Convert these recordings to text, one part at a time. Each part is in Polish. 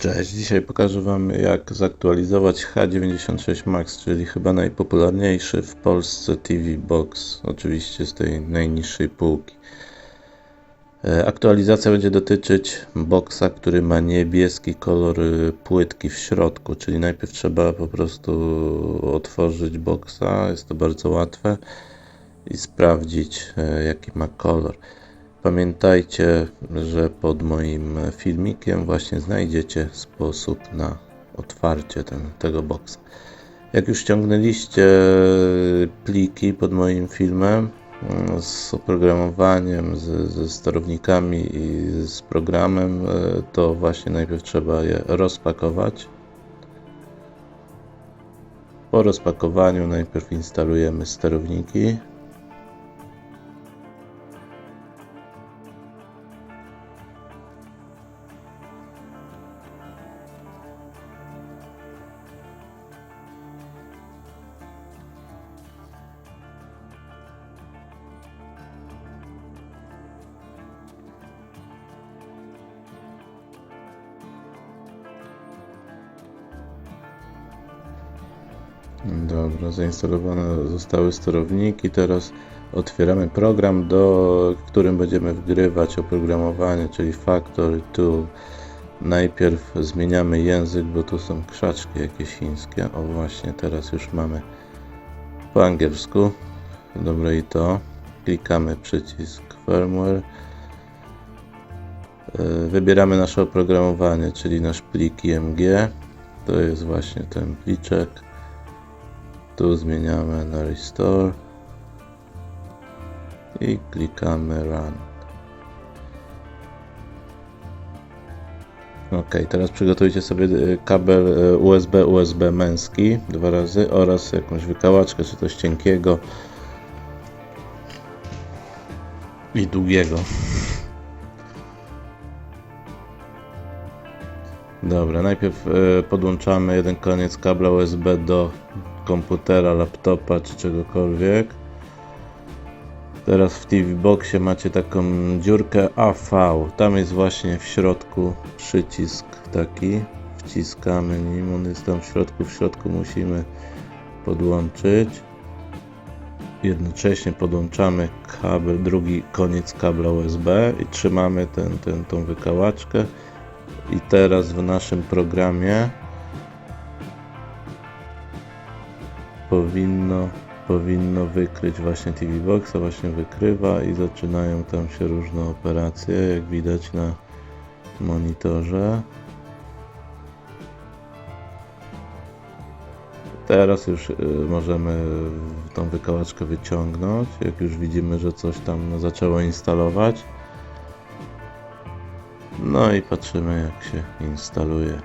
Cześć, dzisiaj pokażę Wam jak zaktualizować H96 Max, czyli chyba najpopularniejszy w Polsce TV Box, oczywiście z tej najniższej półki. E, Aktualizacja będzie dotyczyć boxa, który ma niebieski kolor y, płytki w środku, czyli najpierw trzeba po prostu otworzyć boxa, jest to bardzo łatwe i sprawdzić e, jaki ma kolor. Pamiętajcie, że pod moim filmikiem właśnie znajdziecie sposób na otwarcie ten, tego boxa. Jak już ściągnęliście pliki pod moim filmem mm, z oprogramowaniem, z, ze sterownikami i z programem, e, to właśnie najpierw trzeba je rozpakować. Po rozpakowaniu najpierw instalujemy sterowniki. Dobra, zainstalowane zostały sterowniki. Teraz otwieramy program, do którym będziemy wgrywać oprogramowanie, czyli Factory Tool. Najpierw zmieniamy język, bo tu są krzaczki jakieś chińskie. O właśnie, teraz już mamy po angielsku. Dobra i to. Klikamy przycisk firmware. E, Wybieramy nasze oprogramowanie, czyli nasz plik IMG. To jest właśnie ten pliczek. Tu zmieniamy na Restore i klikamy Run. Ok, teraz przygotujcie sobie e, kabel e, USB USB męski dwa razy oraz jakąś wykałaczkę, czy coś cienkiego i długiego. Dobra, najpierw e, podłączamy jeden koniec kabla USB do komputera, laptopa czy czegokolwiek. Teraz w TV Boxie macie taką dziurkę AV. Tam jest właśnie w środku przycisk taki. Wciskamy nim, on jest tam w środku. W środku musimy podłączyć. Jednocześnie podłączamy kabel, drugi koniec kabla USB i trzymamy ten, ten, tą wykałaczkę. I teraz w naszym programie powinno, powinno wykryć właśnie TV Boxa, właśnie wykrywa i zaczynają tam się różne operacje, jak widać na monitorze. Teraz już y, możemy tą wykałaczkę wyciągnąć, jak już widzimy, że coś tam zaczęło instalować. No i patrzymy jak się instaluje.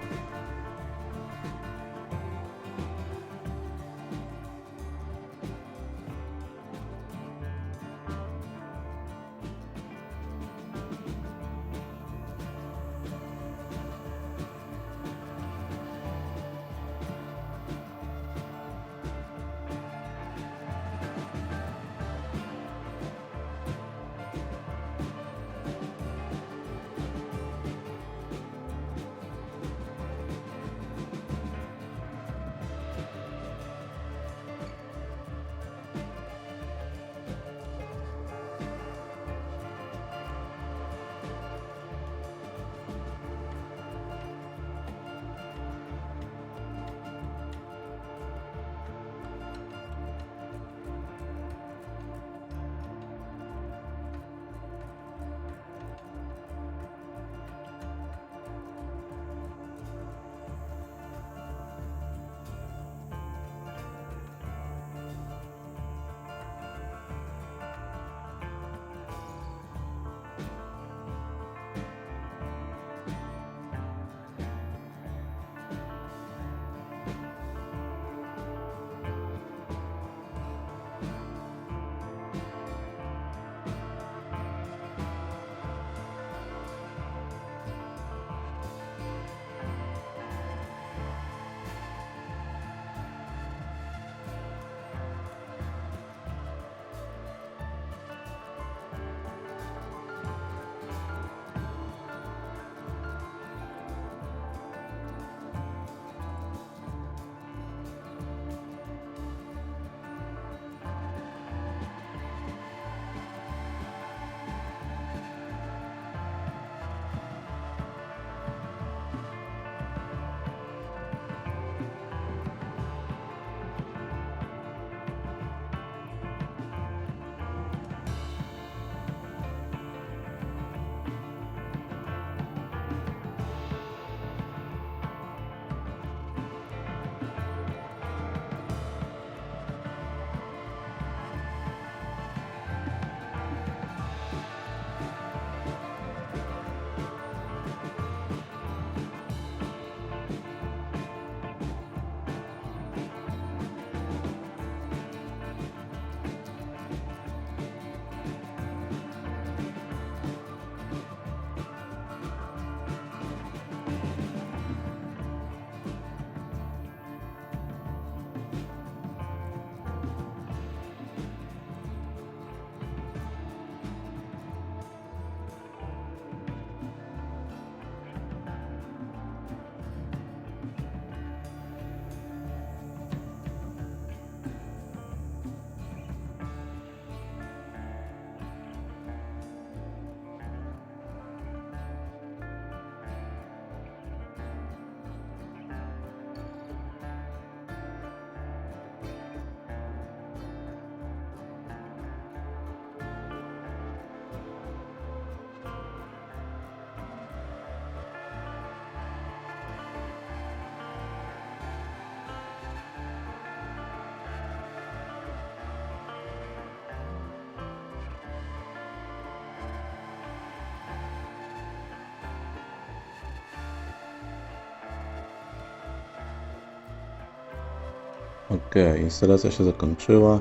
Ok, instalacja się zakończyła.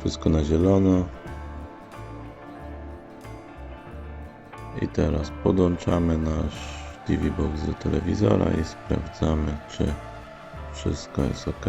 Wszystko na zielono. I teraz podłączamy nasz TV Box do telewizora i sprawdzamy, czy wszystko jest ok.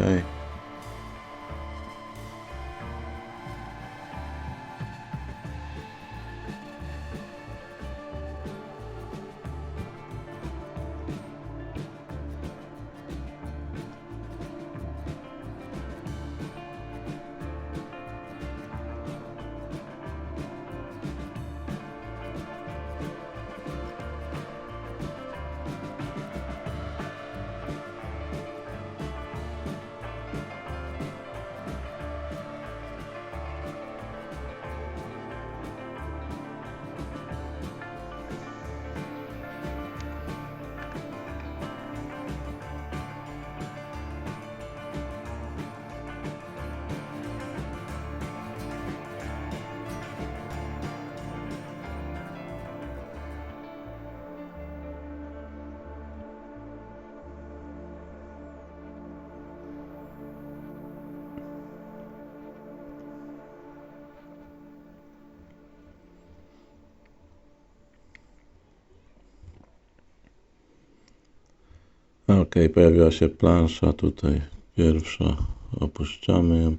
Ok, pojawiła się plansza tutaj pierwsza. Opuszczamy ją.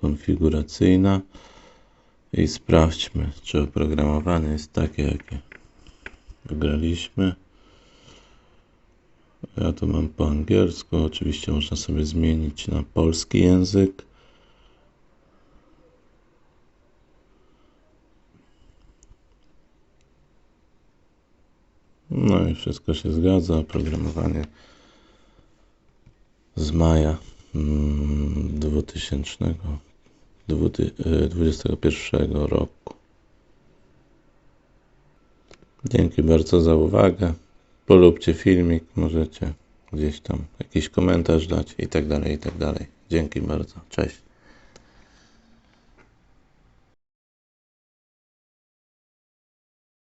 Konfiguracyjna. I sprawdźmy, czy oprogramowanie jest takie, jakie wygraliśmy. Ja to mam po angielsku. Oczywiście można sobie zmienić na polski język. No i wszystko się zgadza. Oprogramowanie z maja mm, 2021 roku. Dzięki bardzo za uwagę. Polubcie filmik, możecie gdzieś tam jakiś komentarz dać i tak dalej, i tak dalej. Dzięki bardzo. Cześć.